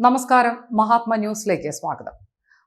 നമസ്കാരം. മഹാത്മ ന്യൂസിലേക്ക് സ്വാഗതം.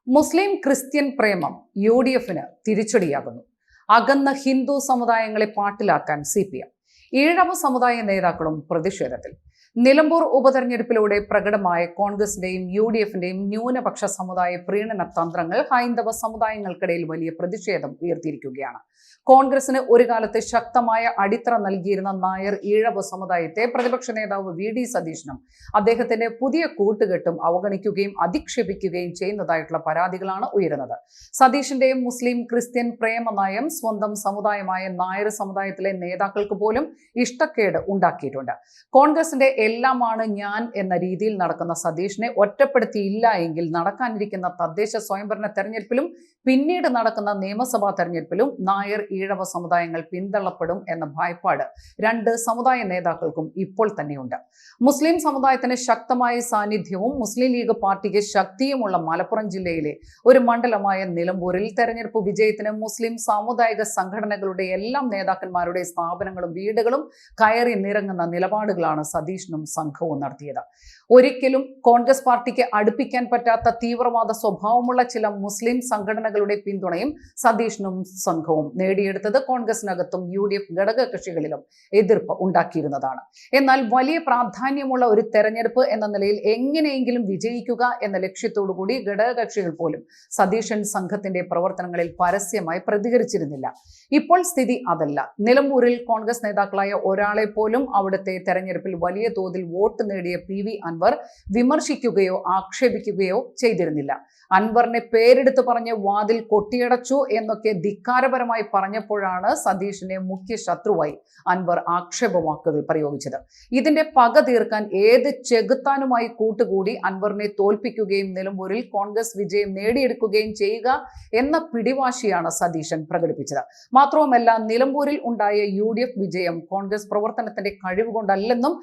മുസ്ലിം ക്രിസ്ത്യൻ പ്രേമം യു ഡി എഫിന് തിരിച്ചടിയാകുന്നു. അകന്ന ഹിന്ദു സമുദായങ്ങളെ പാട്ടിലാക്കാൻ സി പി എം. ഈഴവ സമുദായ നേതാക്കളും പ്രതിഷേധത്തിൽ. നിലമ്പൂർ ഉപതെരഞ്ഞെടുപ്പിലൂടെ പ്രകടമായ കോൺഗ്രസിന്റെയും യു ഡി എഫിന്റെയും ന്യൂനപക്ഷ സമുദായ പ്രീണന തന്ത്രങ്ങൾ ഹൈന്ദവ സമുദായങ്ങൾക്കിടയിൽ വലിയ പ്രതിഷേധം ഉയർത്തിയിരിക്കുകയാണ്. കോൺഗ്രസിന് ഒരു കാലത്ത് ശക്തമായ അടിത്തറ നൽകിയിരുന്ന നായർ ഈഴവ സമുദായത്തെ പ്രതിപക്ഷ നേതാവ് വി ഡി സതീശനും അദ്ദേഹത്തിന്റെ പുതിയ കൂട്ടുകെട്ടും അവഗണിക്കുകയും അധിക്ഷേപിക്കുകയും ചെയ്യുന്നതായിട്ടുള്ള പരാതികളാണ് ഉയരുന്നത്. സതീഷിന്റെയും മുസ്ലിം ക്രിസ്ത്യൻ പ്രേമ നയം സ്വന്തം സമുദായമായ നായർ സമുദായത്തിലെ നേതാക്കൾക്ക് പോലും ഇഷ്ടക്കേട് ഉണ്ടാക്കിയിട്ടുണ്ട്. കോൺഗ്രസിന്റെ എല്ലാമാണ് ഞാൻ എന്ന രീതിയിൽ നടക്കുന്ന സതീഷിനെ ഒറ്റപ്പെടുത്തിയില്ല എങ്കിൽ നടക്കാനിരിക്കുന്ന തദ്ദേശ സ്വയംഭരണ തെരഞ്ഞെടുപ്പിലും പിന്നീട് നടക്കുന്ന നിയമസഭാ തെരഞ്ഞെടുപ്പിലും നായർ ഈഴവ സമുദായങ്ങൾ പിന്തള്ളപ്പെടും എന്ന ഭയപ്പാട് രണ്ട് സമുദായ നേതാക്കൾക്കും ഇപ്പോൾ തന്നെയുണ്ട്. മുസ്ലിം സമുദായത്തിന് ശക്തമായ സാന്നിധ്യവും മുസ്ലിം ലീഗ് പാർട്ടിക്ക് ശക്തിയുമുള്ള മലപ്പുറം ജില്ലയിലെ ഒരു മണ്ഡലമായ നിലമ്പൂരിൽ തെരഞ്ഞെടുപ്പ് വിജയത്തിന് മുസ്ലിം സാമുദായിക സംഘടനകളുടെ എല്ലാം നേതാക്കന്മാരുടെ സ്ഥാപനങ്ങളും വീടുകളും കയറി നിറങ്ങുന്ന നിലപാടുകളാണ് സതീഷിനും സംഘവും നടത്തിയത്. ഒരിക്കലും കോൺഗ്രസ് പാർട്ടിക്ക് അടുപ്പിക്കാൻ പറ്റാത്ത തീവ്രവാദ സ്വഭാവമുള്ള ചില മുസ്ലിം സംഘടനകളുടെ പിന്തുണയും സതീഷിനും സംഘവും നേടിയെടുത്തത് കോൺഗ്രസിനകത്തും യു ഡി എഫ് ഘടക കക്ഷികളിലും എതിർപ്പ് ഉണ്ടാക്കിയിരുന്നതാണ്. എന്നാൽ വലിയ പ്രാധാന്യമുള്ള ഒരു തെരഞ്ഞെടുപ്പ് എന്ന നിലയിൽ എങ്ങനെയെങ്കിലും വിജയിക്കുക എന്ന ലക്ഷ്യത്തോടു കൂടി ഘടകകക്ഷികൾ പോലും സതീശൻ സംഘത്തിന്റെ പ്രവർത്തനങ്ങളിൽ പരസ്യമായി പ്രതികരിച്ചിരുന്നില്ല. ഇപ്പോൾ സ്ഥിതി അതല്ല. നിലമ്പൂരിൽ കോൺഗ്രസ് നേതാക്കളായ ഒരാളെ പോലും അവിടുത്തെ തെരഞ്ഞെടുപ്പിൽ വലിയ തോതിൽ വോട്ട് നേടിയ പി വി അൻവർ വിമർശിക്കുകയോ ആക്ഷേപിക്കുകയോ ചെയ്തിരുന്നില്ല. അൻവറിനെ പേരെടുത്ത് പറഞ്ഞ് വാതിൽ കൊട്ടിയടച്ചു എന്നൊക്കെ ധിക്കാരപരമായി പറഞ്ഞപ്പോഴാണ് സതീഷിനെ മുഖ്യ ശത്രുവായി അൻവർ ആക്ഷേപവാക്കുകൾ പ്രയോഗിച്ചത്. ഇതിന്റെ പക തീർക്കാൻ ഏത് ചെകുത്താനുമായി കൂട്ടുകൂടി അൻവറിനെ തോൽപ്പിക്കുകയും നിലമ്പൂരിൽ കോൺഗ്രസ് വിജയം നേടിയെടുക്കുകയും ചെയ്യുക എന്ന പിടിവാശിയാണ് സതീശൻ പ്രകടിപ്പിച്ചത്. മാത്രവുമല്ല നിലമ്പൂരിൽ ഉണ്ടായ യു വിജയം കോൺഗ്രസ് പ്രവർത്തനത്തിന്റെ കഴിവ് കൊണ്ടല്ലെന്നും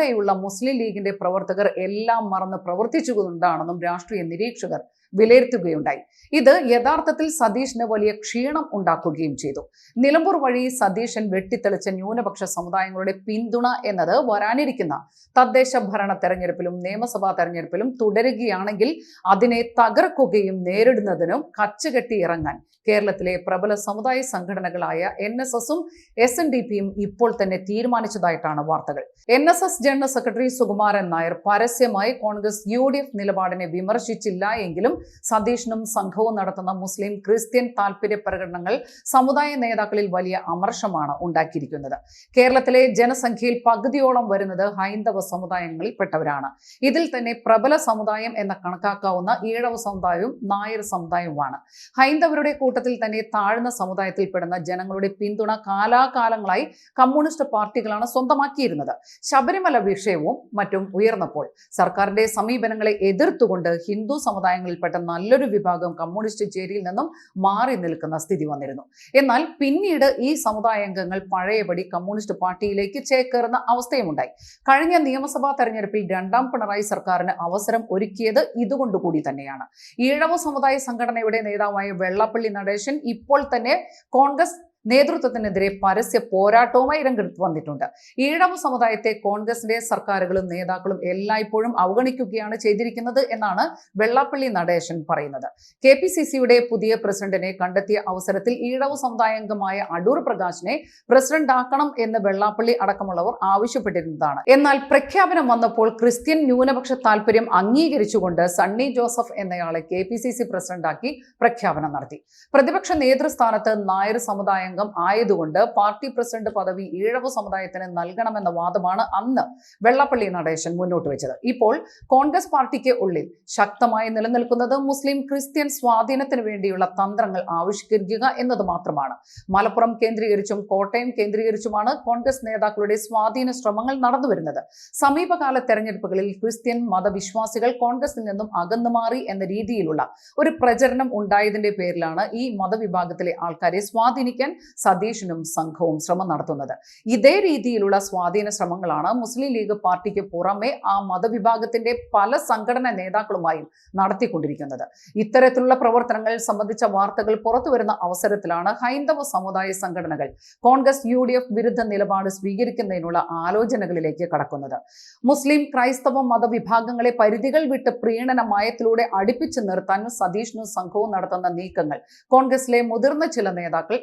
അവിടെയുള്ള മുസ്ലിം ലീഗിന്റെ പ്രവർത്തകർ എല്ലാം മറന്ന് പ്രവർത്തിച്ചുകൊണ്ടാണെന്നും രാഷ്ട്രീയ നിരീക്ഷകർ വിലയിരുത്തുകയുണ്ടായി. ഇത് യഥാർത്ഥത്തിൽ സതീഷിന് വലിയ ക്ഷീണം ഉണ്ടാക്കുകയും ചെയ്തു. നിലമ്പൂർ വഴി സതീശൻ വെട്ടിത്തെളിച്ച ന്യൂനപക്ഷ സമുദായങ്ങളുടെ പിന്തുണ എന്നത് വരാനിരിക്കുന്ന തദ്ദേശ ഭരണ തെരഞ്ഞെടുപ്പിലും നിയമസഭാ തെരഞ്ഞെടുപ്പിലും തുടരുകയാണെങ്കിൽ അതിനെ തകർക്കുകയും നേരിടുന്നതിനും കച്ചുകെട്ടി ഇറങ്ങാൻ കേരളത്തിലെ പ്രബല സമുദായ സംഘടനകളായ എൻ എസ് എസും എസ് എൻ ഡി പിയും ഇപ്പോൾ തന്നെ തീരുമാനിച്ചതായിട്ടാണ് വാർത്തകൾ. N S S general secretary Sukumaran Nair പരസ്യമായി കോൺഗ്രസ് യു ഡി എഫ് നിലപാടിനെ വിമർശിച്ചില്ല എങ്കിലും സതീഷിനും സംഘവും നടത്തുന്ന മുസ്ലിം ക്രിസ്ത്യൻ താൽപര്യ പ്രകടനങ്ങൾ സമുദായ നേതാക്കളിൽ വലിയ അമർഷമാണ് ഉണ്ടാക്കിയിരിക്കുന്നത്. കേരളത്തിലെ ജനസംഖ്യയിൽ പകുതിയോളം വരുന്നത് ഹൈന്ദവ സമുദായങ്ങളിൽപ്പെട്ടവരാണ് ഇതിൽ തന്നെ പ്രബല സമുദായം എന്ന കണക്കാക്കാവുന്ന ഈഴവ സമുദായവും നായർ സമുദായവുമാണ്. ഹൈന്ദവരുടെ കൂട്ടത്തിൽ തന്നെ താഴ്ന്ന സമുദായത്തിൽപ്പെടുന്ന ജനങ്ങളുടെ പിന്തുണ കാലാകാലങ്ങളായി കമ്മ്യൂണിസ്റ്റ് പാർട്ടികളാണ് സ്വന്തമാക്കിയിരുന്നത്. ശബരിമല വിഷയവും മറ്റും ഉയർന്നപ്പോൾ സർക്കാരിന്റെ സമീപനങ്ങളെ എതിർത്തുകൊണ്ട് ഹിന്ദു സമുദായങ്ങളിൽപ്പെട്ട നല്ലൊരു വിഭാഗം കമ്മ്യൂണിസ്റ്റ് ചേരിയിൽ നിന്നും മാറി നിൽക്കുന്ന സ്ഥിതി വന്നിരുന്നു. എന്നാൽ പിന്നീട് ഈ സമുദായാംഗങ്ങൾ പഴയപടി കമ്മ്യൂണിസ്റ്റ് പാർട്ടിയിലേക്ക് ചേക്കേറുന്ന അവസ്ഥയുമുണ്ടായി കഴിഞ്ഞ നിയമസഭാ തെരഞ്ഞെടുപ്പിൽ രണ്ടാം പിണറായി സർക്കാരിന് അവസരം ഒരുക്കിയത് ഇതുകൊണ്ടുകൂടി തന്നെയാണ്. ഈഴവ സമുദായ സംഘടനയുടെ നേതാവായ വെള്ളപ്പള്ളി നടേശൻ ഇപ്പോൾ തന്നെ കോൺഗ്രസ് നേതൃത്വത്തിനെതിരെ പരസ്യ പോരാട്ടവുമായി രംഗത്ത് വന്നിട്ടുണ്ട്. ഈഴവ സമുദായത്തെ കോൺഗ്രസിന്റെ സർക്കാരുകളും നേതാക്കളും എല്ലായ്പ്പോഴും അവഗണിക്കുകയാണ് ചെയ്തിരിക്കുന്നത് എന്നാണ് വെള്ളാപ്പള്ളി നടേശൻ പറയുന്നത്. കെ പി സി സിയുടെ പുതിയ പ്രസിഡന്റിനെ കണ്ടെത്തിയ അവസരത്തിൽ ഈഴവ സമുദായാംഗമായ അടൂർ പ്രകാശിനെ പ്രസിഡന്റ് ആക്കണം എന്ന് വെള്ളാപ്പള്ളി അടക്കമുള്ളവർ ആവശ്യപ്പെട്ടിരുന്നതാണ്. എന്നാൽ പ്രഖ്യാപനം വന്നപ്പോൾ ക്രിസ്ത്യൻ ന്യൂനപക്ഷ താല്പര്യം അംഗീകരിച്ചുകൊണ്ട് സണ്ണി ജോസഫ് എന്നയാളെ കെ പി സി സി പ്രസിഡന്റാക്കി പ്രഖ്യാപനം നടത്തി. പ്രതിപക്ഷ നേതൃസ്ഥാനത്ത് നായർ സമുദായ അംഗം ആയതുകൊണ്ട് പാർട്ടി പ്രസിഡന്റ് പദവി ഈഴവ സമുദായത്തിന് നൽകണമെന്ന വാദമാണ് അന്ന് വെള്ളപ്പള്ളി നടേശൻ മുന്നോട്ട് വെച്ചത്. ഇപ്പോൾ കോൺഗ്രസ് പാർട്ടിക്ക് ഉള്ളിൽ ശക്തമായി നിലനിൽക്കുന്നത് മുസ്ലിം ക്രിസ്ത്യൻ സ്വാധീനത്തിന് വേണ്ടിയുള്ള തന്ത്രങ്ങൾ ആവിഷ്കരിക്കുക എന്നത് മാത്രമാണ്. മലപ്പുറം കേന്ദ്രീകരിച്ചും കോട്ടയം കേന്ദ്രീകരിച്ചുമാണ് കോൺഗ്രസ് നേതാക്കളുടെ സ്വാധീന ശ്രമങ്ങൾ നടന്നുവരുന്നത്. സമീപകാല തെരഞ്ഞെടുപ്പുകളിൽ ക്രിസ്ത്യൻ മതവിശ്വാസികൾ കോൺഗ്രസിൽ നിന്നും അകന്നു മാറി എന്ന രീതിയിലുള്ള ഒരു പ്രചരണം ഉണ്ടായതിന്റെ പേരിലാണ് ഈ മതവിഭാഗത്തിലെ ആൾക്കാരെ സ്വാധീനിക്കാൻ സതീഷിനും സംഘവും ശ്രമം നടത്തുന്നത്. ഇതേ രീതിയിലുള്ള സ്വാധീന ശ്രമങ്ങളാണ് മുസ്ലിം ലീഗ് പാർട്ടിക്ക് പുറമെ ആ മതവിഭാഗത്തിന്റെ പല സംഘടന നേതാക്കളുമായും നടത്തിക്കൊണ്ടിരിക്കുന്നത്. ഇത്തരത്തിലുള്ള പ്രവർത്തനങ്ങൾ സംബന്ധിച്ച വാർത്തകൾ പുറത്തുവരുന്ന അവസരത്തിലാണ് ഹൈന്ദവ സമുദായ സംഘടനകൾ കോൺഗ്രസ് യു ഡി എഫ് വിരുദ്ധ നിലപാട് സ്വീകരിക്കുന്നതിനുള്ള ആലോചനകളിലേക്ക് കടക്കുന്നത്. മുസ്ലിം ക്രൈസ്തവ മതവിഭാഗങ്ങളെ പരിധികൾ വിട്ട് പ്രീണന മയത്തിലൂടെ അടുപ്പിച്ചു നിർത്താൻ സതീഷിനും സംഘവും നടത്തുന്ന നീക്കങ്ങൾ കോൺഗ്രസിലെ മുതിർന്ന ചില നേതാക്കൾ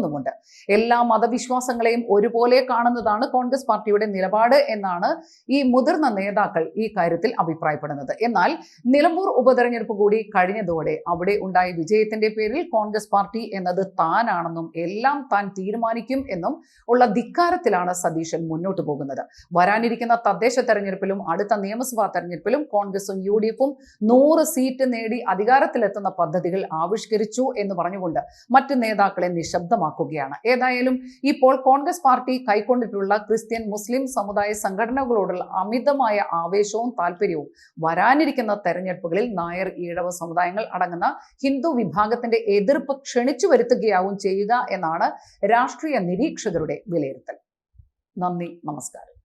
എതിർക്കുന്നുമുണ്ട് എല്ലാ മതവിശ്വാസങ്ങളെയും ഒരുപോലെ കാണുന്നതാണ് കോൺഗ്രസ് പാർട്ടിയുടെ നിലപാട് എന്നാണ് ഈ മുതിർന്ന നേതാക്കൾ ഈ കാര്യത്തിൽ അഭിപ്രായപ്പെടുന്നത്. എന്നാൽ നിലമ്പൂർ ഉപതെരഞ്ഞെടുപ്പ് കൂടി കഴിഞ്ഞതോടെ അവിടെ ഉണ്ടായ വിജയത്തിന്റെ പേരിൽ കോൺഗ്രസ് പാർട്ടി എന്നത് താനാണെന്നും എല്ലാം താൻ തീരുമാനിക്കും എന്നും ഉള്ള ധിക്കാരത്തിലാണ് സതീശൻ മുന്നോട്ട് പോകുന്നത്. വരാനിരിക്കുന്ന തദ്ദേശ തെരഞ്ഞെടുപ്പിലും അടുത്ത നിയമസഭാ തെരഞ്ഞെടുപ്പിലും കോൺഗ്രസും യു ഡി എഫും നൂറ് സീറ്റ് നേടി അധികാരത്തിലെത്തുന്ന പദ്ധതികൾ ആവിഷ്കരിച്ചു എന്ന് പറഞ്ഞുകൊണ്ട് മറ്റ് നേതാക്കളെ നിശബ്ദമാക്കുകയാണ് ഏതായാലും ഇപ്പോൾ കോൺഗ്രസ് പാർട്ടി കൈക്കൊണ്ടിട്ടുള്ള ക്രിസ്ത്യൻ മുസ്ലിം സമുദായ സംഘടനകളോടുള്ള അമിതമായ ആവേശവും താല്പര്യവും വരാനിരിക്കുന്ന തെരഞ്ഞെടുപ്പുകളിൽ നായർ ഈഴവ സമുദായങ്ങൾ അടങ്ങുന്ന ഹിന്ദു വിഭാഗത്തിന്റെ എതിർപ്പ് ക്ഷണിച്ചു വരുത്തുകയാവും ചെയ്യുക എന്നാണ് രാഷ്ട്രീയ നിരീക്ഷകരുടെ വിലയിരുത്തൽ. നന്ദി നമസ്കാരം.